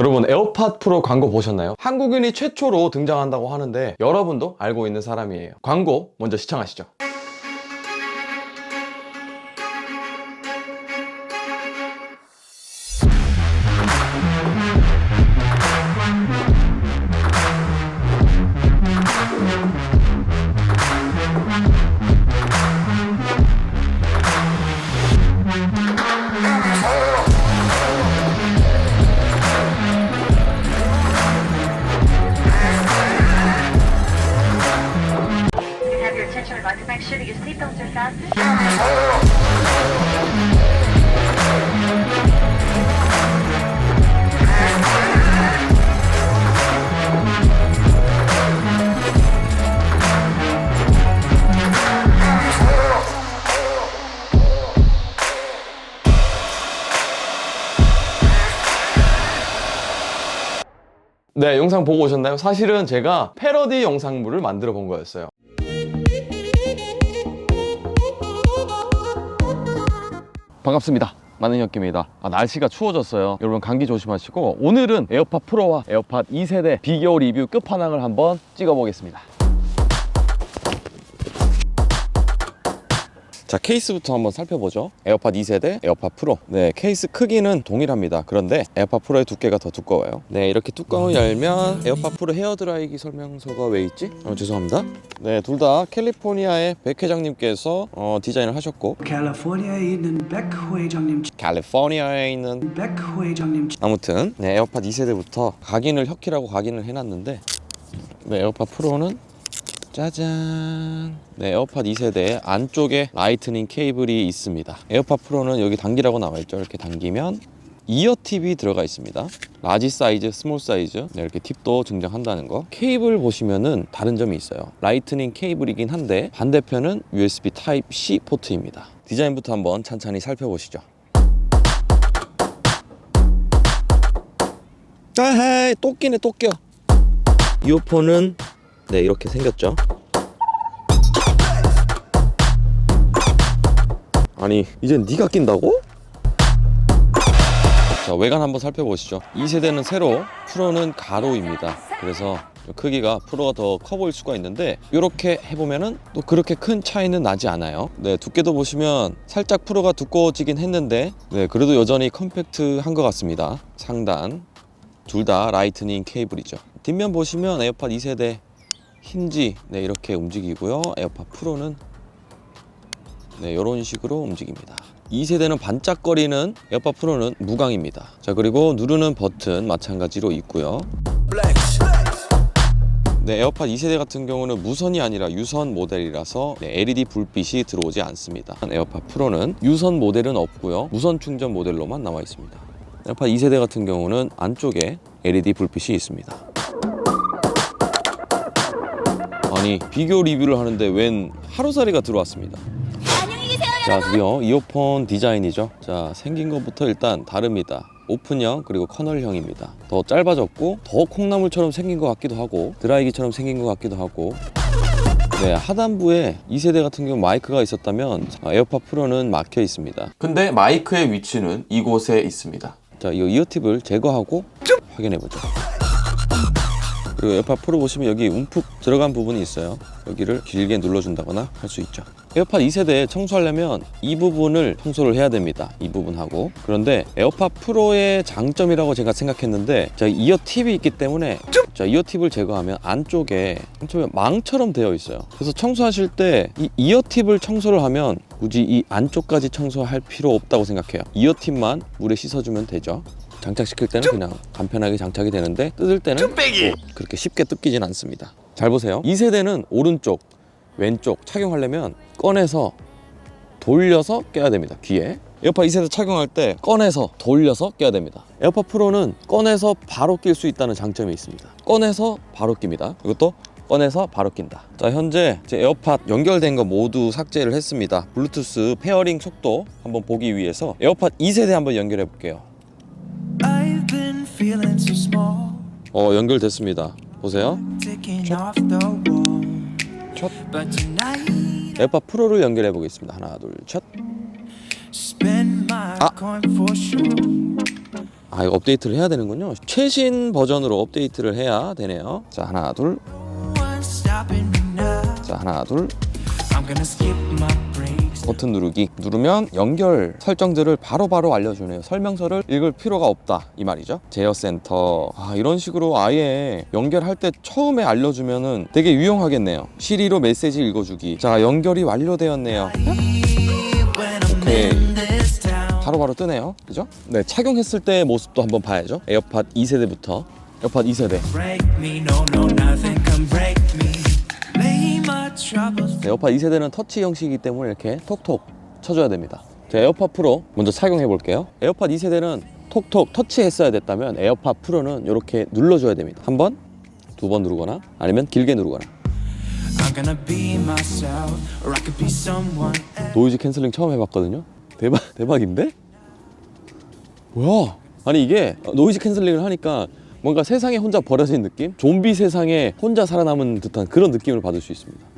여러분 에어팟 프로 광고 보셨나요? 한국인이 최초로 등장한다고 하는데 여러분도 알고 있는 사람이에요. 광고 먼저 시청하시죠. 네, 영상 보고 오셨나요? 사실은 제가 패러디 영상물을 만들어 본 거였어요. 반갑습니다. 만은혁기입니다. 아, 날씨가 추워졌어요. 여러분 감기 조심하시고 오늘은 에어팟 프로와 에어팟 2세대 비교 리뷰 끝판왕을 한번 찍어보겠습니다. 자 케이스부터 한번 살펴보죠. 에어팟 2세대 에어팟 프로. 네 케이스 크기는 동일합니다. 그런데 에어팟 프로의 두께가 더 두꺼워요. 네 이렇게 뚜껑을 열면 에어팟 프로 헤어드라이기 설명서가 왜 있지? 어, 죄송합니다. 네 둘 다 캘리포니아의 백 회장님께서 어, 디자인을 하셨고. 캘리포니아에 있는 백호 회장님, 캘리포니아에 있는 백호 회장님 아무튼 네, 에어팟 2세대부터 각인을 혁키라고 각인을 해놨는데 네, 에어팟 프로는 짜잔. 네, 에어팟 2세대 안쪽에 라이트닝 케이블이 있습니다. 에어팟 프로는 여기 당기라고 나와있죠. 이렇게 당기면 이어 팁이 들어가 있습니다. 라지 사이즈, 스몰 사이즈. 네, 이렇게 팁도 등장한다는 거. 케이블 보시면은 다른 점이 있어요. 라이트닝 케이블이긴 한데 반대편은 USB 타입 C 포트입니다. 디자인부터 한번 찬찬히 살펴보시죠. 아하이 또 끼네 또 껴. 이어폰은 네 이렇게 생겼죠. 아니 이젠 네가 낀다고? 자 외관 한번 살펴보시죠. 2세대는 세로, 프로는 가로입니다. 그래서 크기가 프로가 더 커 보일 수가 있는데 이렇게 해보면은 또 그렇게 큰 차이는 나지 않아요. 네 두께도 보시면 살짝 프로가 두꺼워지긴 했는데 네 그래도 여전히 컴팩트한 것 같습니다. 상단 둘 다 라이트닝 케이블이죠. 뒷면 보시면 에어팟 2세대 힌지 네, 이렇게 움직이고요. 에어팟 프로는 네, 이런 식으로 움직입니다. 2세대는 반짝거리는 에어팟 프로는 무광입니다. 자 그리고 누르는 버튼 마찬가지로 있고요. 네, 에어팟 2세대 같은 경우는 무선이 아니라 유선 모델이라서 네, LED 불빛이 들어오지 않습니다. 에어팟 프로는 유선 모델은 없고요. 무선 충전 모델로만 나와 있습니다. 에어팟 2세대 같은 경우는 안쪽에 LED 불빛이 있습니다. 아니 비교 리뷰를 하는데 웬 하루살이가 들어왔습니다. 자 드디어 이어폰 디자인이죠. 자 생긴 것부터 일단 다릅니다. 오픈형 그리고 커널형입니다. 더 짧아졌고 더 콩나물처럼 생긴 것 같기도 하고 드라이기처럼 생긴 것 같기도 하고 네, 하단부에 2세대 같은 경우 마이크가 있었다면 아, 에어팟 프로는 막혀 있습니다. 근데 마이크의 위치는 이곳에 있습니다. 자, 이 이어팁을 제거하고 확인해 보죠. 그리고 에어팟 프로 보시면 여기 움푹 들어간 부분이 있어요. 여기를 길게 눌러준다거나 할 수 있죠. 에어팟 2세대 청소하려면 이 부분을 청소를 해야 됩니다. 이 부분하고. 그런데 에어팟 프로의 장점이라고 제가 생각했는데 자, 이어 팁이 있기 때문에 자, 이어 팁을 제거하면 안쪽에 망처럼 되어 있어요. 그래서 청소하실 때 이 이어 팁을 청소를 하면 굳이 이 안쪽까지 청소할 필요 없다고 생각해요. 이어 팁만 물에 씻어주면 되죠. 장착시킬 때는 그냥 간편하게 장착이 되는데 뜯을 때는 뭐 그렇게 쉽게 뜯기진 않습니다. 잘 보세요. 2세대는 오른쪽, 왼쪽 착용하려면 꺼내서 돌려서 껴야 됩니다. 귀에. 에어팟 2세대 착용할 때 꺼내서 돌려서 껴야 됩니다. 에어팟 프로는 꺼내서 바로 낄 수 있다는 장점이 있습니다. 꺼내서 바로 낍니다. 이것도 꺼내서 바로 낀다. 자, 현재 제 에어팟 연결된 거 모두 삭제를 했습니다. 블루투스 페어링 속도 한번 보기 위해서 에어팟 2세대 한번 연결해 볼게요. 어, 연결됐습니다. 보세요. 첫. 에어팟 프로를 연결해 보겠습니다. 하나, 둘, 첫. 아. 아 이거 업데이트를 해야 되는군요 최신 버전으로 업데이트를 해야 되네요 자 하나 둘 자. 하나 둘 버튼 누르기 누르면 연결 설정들을 바로 바로 알려주네요. 설명서를 읽을 필요가 없다 이 말이죠. 제어센터. 아 이런 식으로 아예 연결할 때 처음에 알려주면은 되게 유용하겠네요. 시리로 메시지 읽어주기. 자 연결이 완료되었네요. 오케이 town. 바로 바로 뜨네요. 그죠? 네 착용했을 때의 모습도 한번 봐야죠. 에어팟 2세대부터. 에어팟 2세대 에어팟 2세대는 터치 형식이기 때문에 이렇게 톡톡 쳐줘야 됩니다. 자, 에어팟 프로 먼저 착용해 볼게요. 에어팟 2세대는 톡톡 터치했어야 됐다면 에어팟 프로는 이렇게 눌러줘야 됩니다. 한 번, 두 번 누르거나 아니면 길게 누르거나. 노이즈 캔슬링 처음 해봤거든요. 대박 대박인데? 뭐야? 아니 이게 노이즈 캔슬링을 하니까 뭔가 세상에 혼자 버려진 느낌? 좀비 세상에 혼자 살아남은 듯한 그런 느낌을 받을 수 있습니다.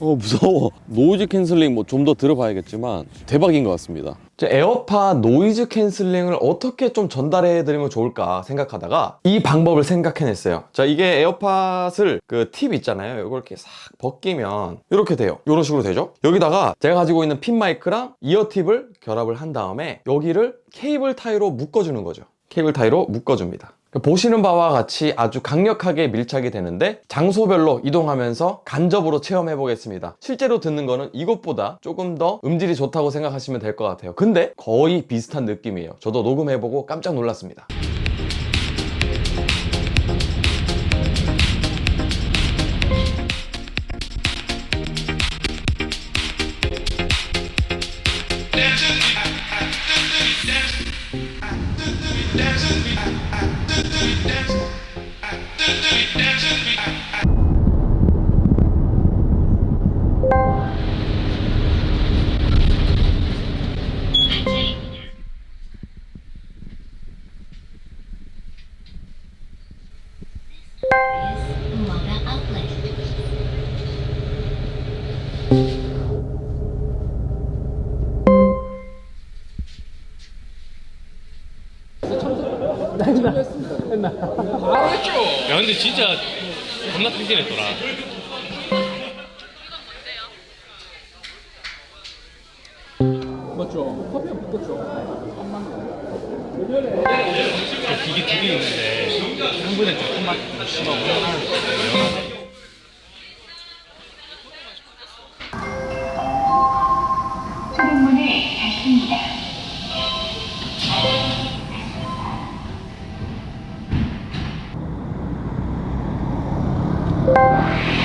어 무서워. 노이즈 캔슬링 뭐 좀 더 들어봐야겠지만 대박인 것 같습니다. 에어팟 노이즈 캔슬링을 어떻게 좀 전달해 드리면 좋을까 생각하다가 이 방법을 생각해냈어요. 자 이게 에어팟을 그 팁 있잖아요. 이걸 이렇게 싹 벗기면 이렇게 돼요. 이런 식으로 되죠. 여기다가 제가 가지고 있는 핀 마이크랑 이어 팁을 결합을 한 다음에 여기를 케이블 타이로 묶어주는 거죠. 케이블 타이로 묶어줍니다. 보시는 바와 같이 아주 강력하게 밀착이 되는데 장소별로 이동하면서 간접으로 체험해 보겠습니다. 실제로 듣는 거는 이것보다 조금 더 음질이 좋다고 생각하시면 될 것 같아요. 근데 거의 비슷한 느낌이에요. 저도 녹음해 보고 깜짝 놀랐습니다. 겁나 튼튼했더라. 맞죠? 커피 기계 두 개 있는데 한 분에 조금만 씹어 하나 you.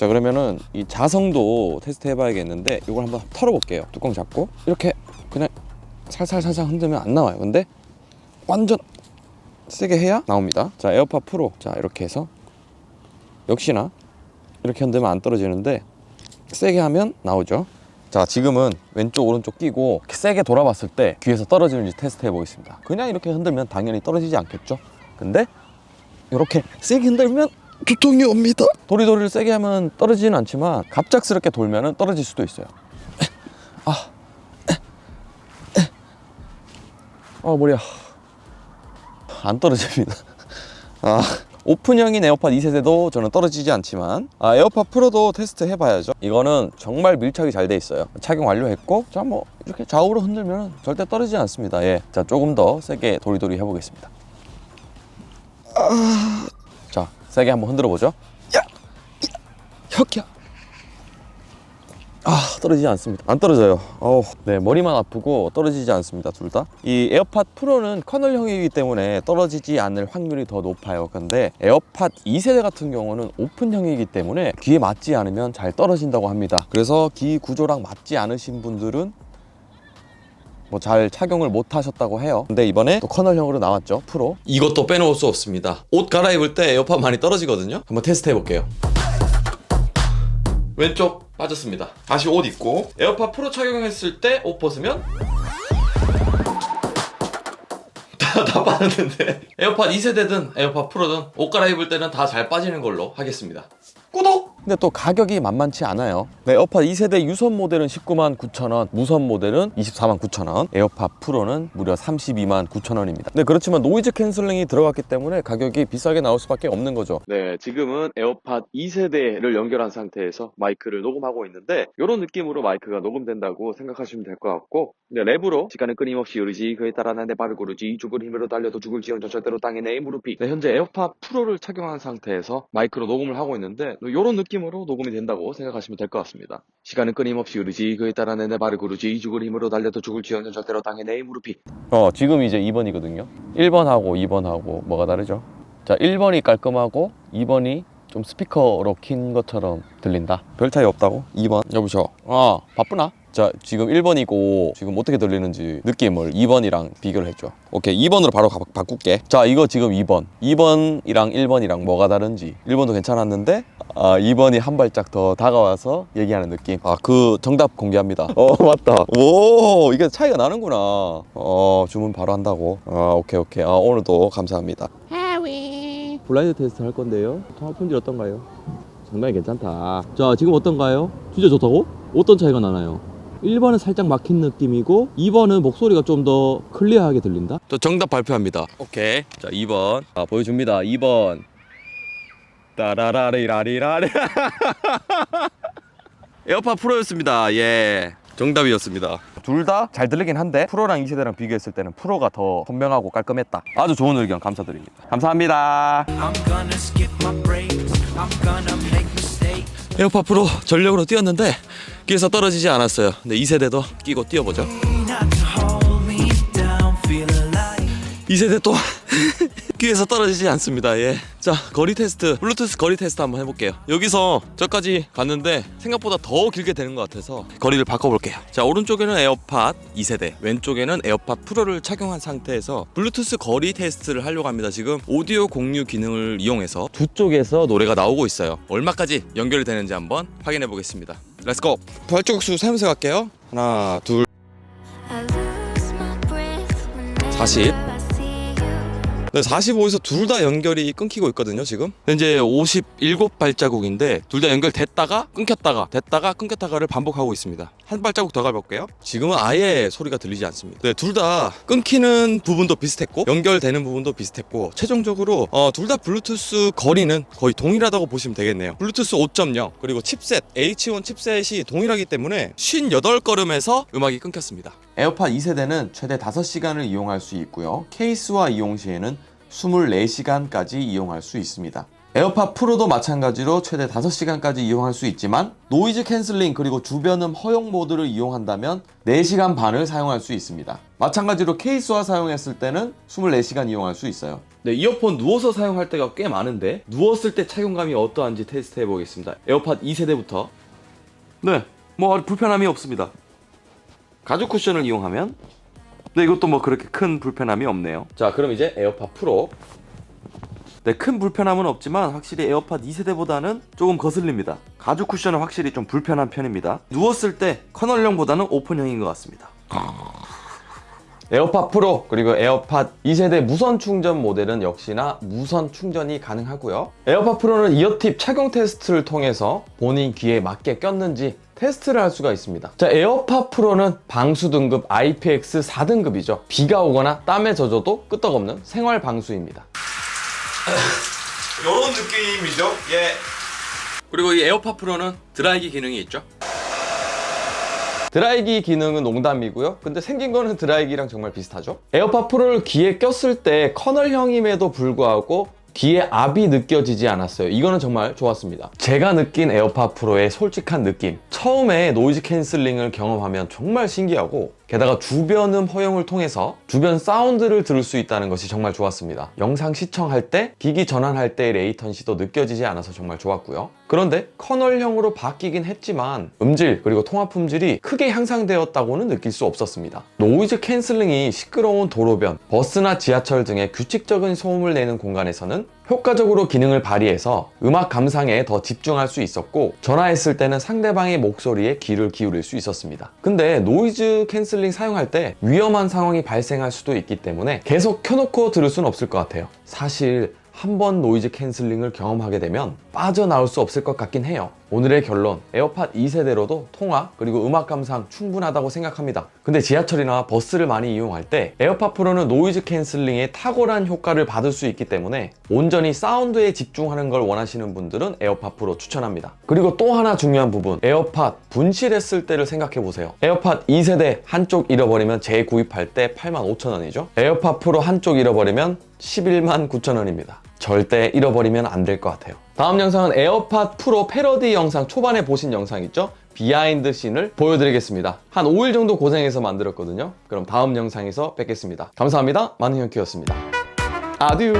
자 그러면은 이 자성도 테스트 해봐야겠는데 이걸 한번 털어볼게요. 뚜껑 잡고 이렇게 그냥 살살살살 흔들면 안 나와요. 근데 완전 세게 해야 나옵니다. 자 에어팟 프로 자 이렇게 해서 역시나 이렇게 흔들면 안 떨어지는데 세게 하면 나오죠. 자 지금은 왼쪽 오른쪽 끼고 세게 돌아봤을 때 귀에서 떨어지는지 테스트 해보겠습니다. 그냥 이렇게 흔들면 당연히 떨어지지 않겠죠. 근데 이렇게 세게 흔들면 두통이 옵니다. 도리도리를 세게 하면 떨어지진 않지만 갑작스럽게 돌면 떨어질 수도 있어요. 아, 아 머리야. 안 떨어집니다. 아, 오픈형인 에어팟 2세대도 저는 떨어지지 않지만 아, 에어팟 프로도 테스트 해봐야죠. 이거는 정말 밀착이 잘 돼 있어요. 착용 완료했고 자 뭐 이렇게 좌우로 흔들면 절대 떨어지지 않습니다. 예, 자 조금 더 세게 도리도리 해보겠습니다. 아, 자 세게 한번 흔들어 보죠. 야, 야, 혁야. 아 떨어지지 않습니다. 안 떨어져요. 어우, 네 머리만 아프고 떨어지지 않습니다. 둘 다. 이 에어팟 프로는 커널형이기 때문에 떨어지지 않을 확률이 더 높아요. 근데 에어팟 2세대 같은 경우는 오픈형이기 때문에 귀에 맞지 않으면 잘 떨어진다고 합니다. 그래서 귀 구조랑 맞지 않으신 분들은 뭐 잘 착용을 못 하셨다고 해요. 근데 이번에 또 커널형으로 나왔죠. 프로. 이것도 빼놓을 수 없습니다. 옷 갈아입을 때 에어팟 많이 떨어지거든요. 한번 테스트 해볼게요. 왼쪽 빠졌습니다. 다시 옷 입고 에어팟 프로 착용했을 때 옷 벗으면 다, 다 빠졌는데 에어팟 2세대든 에어팟 프로든 옷 갈아입을 때는 다 잘 빠지는 걸로 하겠습니다. 구독! 근데 또 가격이 만만치 않아요. 네, 에어팟 2세대 유선 모델은 19만 9천 원, 무선 모델은 24만 9천 원, 에어팟 프로는 무려 32만 9천 원입니다. 네, 그렇지만 노이즈 캔슬링이 들어갔기 때문에 가격이 비싸게 나올 수밖에 없는 거죠. 네, 지금은 에어팟 2세대를 연결한 상태에서 마이크를 녹음하고 있는데 이런 느낌으로 마이크가 녹음된다고 생각하시면 될 것 같고 네, 랩으로 시간은 끊임없이 흐르지 그에 따라 난내 발을 고르지 죽을 힘으로 달려도 죽을 지언 절대로 땅에 내 무릎이 네, 현재 에어팟 프로를 착용한 상태에서 마이크로 녹음을 하고 있는데 이런 느낌 으로 녹음이 된다고 생각하시면 될 것 같습니다. 시간은 끊임없이 흐르지 그에 따라 내 발을 고르지 죽을 힘으로 달려도 죽을 지언 절대로 땅에 내 무릎이 어 지금 이제 2번이거든요 1번하고 2번하고 뭐가 다르죠? 자 1번이 깔끔하고 2번이 좀 스피커로 킨 것처럼 들린다 별 차이 없다고? 2번 여보셔 아 바쁘나? 자 지금 1번이고 지금 어떻게 들리는지 느낌을 2번이랑 비교를 했죠. 오케이 2번으로 바로 가- 바꿀게. 자 이거 지금 2번. 2번이랑 1번이랑 뭐가 다른지. 1번도 괜찮았는데 아 2번이 한 발짝 더 다가와서 얘기하는 느낌. 아 그 정답 공개합니다. 어 맞다. 오 이게 차이가 나는구나. 어 주문 바로 한다고. 아 오케이 오케이. 아 오늘도 감사합니다. 블라인드 테스트 할 건데요. 통화 품질 어떤가요? 상당히 괜찮다. 자, 지금 어떤가요? 진짜 좋다고? 어떤 차이가 나나요? 1번은 살짝 막힌 느낌이고 2번은 목소리가 좀 더 클리어하게 들린다. 저 정답 발표합니다. 오케이. 자, 2번. 아, 보여줍니다. 2번. 따라라리라리라리. 에어팟 프로였습니다. 예. 정답이었습니다. 둘 다 잘 들리긴 한데 프로랑 2세대랑 비교했을 때는 프로가 더 선명하고 깔끔했다. 아주 좋은 의견 감사드립니다. 감사합니다. I'm gonna skip my breaks. I'm gonna make. 에어팟 프로 전력으로 뛰었는데 귀에서 떨어지지 않았어요. 근데 2세대도 끼고 뛰어보죠. Not to hold me down, feel alive. 2세대 또 귀에서 떨어지지 않습니다. 예. 자, 거리 테스트, 블루투스 거리 테스트 한번 해볼게요. 여기서 저까지 갔는데 생각보다 더 길게 되는 것 같아서 거리를 바꿔볼게요. 자, 오른쪽에는 에어팟 2세대, 왼쪽에는 에어팟 프로를 착용한 상태에서 블루투스 거리 테스트를 하려고 합니다. 지금 오디오 공유 기능을 이용해서 두 쪽에서 노래가 나오고 있어요. 얼마까지 연결이 되는지 한번 확인해 보겠습니다. 렛츠고! 발자국수 세면서 갈게요. 하나, 둘, I lose my breath whenever 40. 네, 45에서 둘 다 연결이 끊기고 있거든요, 지금. 현재 57발자국인데 둘 다 연결됐다가 끊겼다가 됐다가 끊겼다가를 반복하고 있습니다. 한 발자국 더 가볼게요. 지금은 아예 소리가 들리지 않습니다. 네, 둘 다 끊기는 부분도 비슷했고 연결되는 부분도 비슷했고 최종적으로 어, 둘 다 블루투스 거리는 거의 동일하다고 보시면 되겠네요. 블루투스 5.0 그리고 칩셋 H1 칩셋이 동일하기 때문에 58걸음에서 음악이 끊겼습니다. 에어팟 2세대는 최대 5시간을 이용할 수 있고요. 케이스와 이용 시에는 24시간까지 이용할 수 있습니다. 에어팟 프로도 마찬가지로 최대 5시간까지 이용할 수 있지만 노이즈 캔슬링 그리고 주변음 허용 모드를 이용한다면 4시간 반을 사용할 수 있습니다. 마찬가지로 케이스와 사용했을 때는 24시간 이용할 수 있어요. 네, 이어폰 누워서 사용할 때가 꽤 많은데 누웠을 때 착용감이 어떠한지 테스트 해보겠습니다. 에어팟 2세대부터 네, 뭐 불편함이 없습니다. 가죽 쿠션을 이용하면? 네 이것도 뭐 그렇게 큰 불편함이 없네요. 자 그럼 이제 에어팟 프로 네 큰 불편함은 없지만 확실히 에어팟 2세대보다는 조금 거슬립니다. 가죽 쿠션은 확실히 좀 불편한 편입니다. 누웠을 때 커널형보다는 오픈형인 것 같습니다 에어팟 프로 그리고 에어팟 2세대 무선 충전 모델은 역시나 무선 충전이 가능하고요. 에어팟 프로는 이어팁 착용 테스트를 통해서 본인 귀에 맞게 꼈는지 테스트를 할 수가 있습니다. 자, 에어팟 프로는 방수 등급 IPX 4등급이죠. 비가 오거나 땀에 젖어도 끄떡없는 생활 방수입니다. 이런 느낌이죠. 예. 그리고 이 에어팟 프로는 드라이기 기능이 있죠. 드라이기 기능은 농담이고요. 근데 생긴 거는 드라이기랑 정말 비슷하죠. 에어팟 프로를 귀에 꼈을 때 커널형임에도 불구하고 귀에 압이 느껴지지 않았어요. 이거는 정말 좋았습니다. 제가 느낀 에어팟 프로의 솔직한 느낌. 처음에 노이즈 캔슬링을 경험하면 정말 신기하고 게다가 주변음 허용을 통해서 주변 사운드를 들을 수 있다는 것이 정말 좋았습니다. 영상 시청할 때, 기기 전환할 때의 레이턴시도 느껴지지 않아서 정말 좋았고요. 그런데 커널형으로 바뀌긴 했지만 음질 그리고 통화 품질이 크게 향상되었다고는 느낄 수 없었습니다. 노이즈 캔슬링이 시끄러운 도로변, 버스나 지하철 등의 규칙적인 소음을 내는 공간에서는 효과적으로 기능을 발휘해서 음악 감상에 더 집중할 수 있었고 전화했을 때는 상대방의 목소리에 귀를 기울일 수 있었습니다. 근데 노이즈 캔슬링 사용할 때 위험한 상황이 발생할 수도 있기 때문에 계속 켜놓고 들을 수는 없을 것 같아요. 사실 한 번 노이즈 캔슬링을 경험하게 되면 빠져나올 수 없을 것 같긴 해요. 오늘의 결론, 에어팟 2세대로도 통화 그리고 음악 감상 충분하다고 생각합니다. 근데 지하철이나 버스를 많이 이용할 때 에어팟 프로는 노이즈 캔슬링에 탁월한 효과를 받을 수 있기 때문에 온전히 사운드에 집중하는 걸 원하시는 분들은 에어팟 프로 추천합니다. 그리고 또 하나 중요한 부분, 에어팟 분실했을 때를 생각해 보세요. 에어팟 2세대 한쪽 잃어버리면 재구입할 때 85,000원이죠. 에어팟 프로 한쪽 잃어버리면 11만 9천원입니다. 절대 잃어버리면 안 될 것 같아요. 다음 영상은 에어팟 프로 패러디 영상 초반에 보신 영상 있죠? 비하인드 씬을 보여드리겠습니다. 한 5일 정도 고생해서 만들었거든요. 그럼 다음 영상에서 뵙겠습니다. 감사합니다. 많은 형키였습니다. 아듀!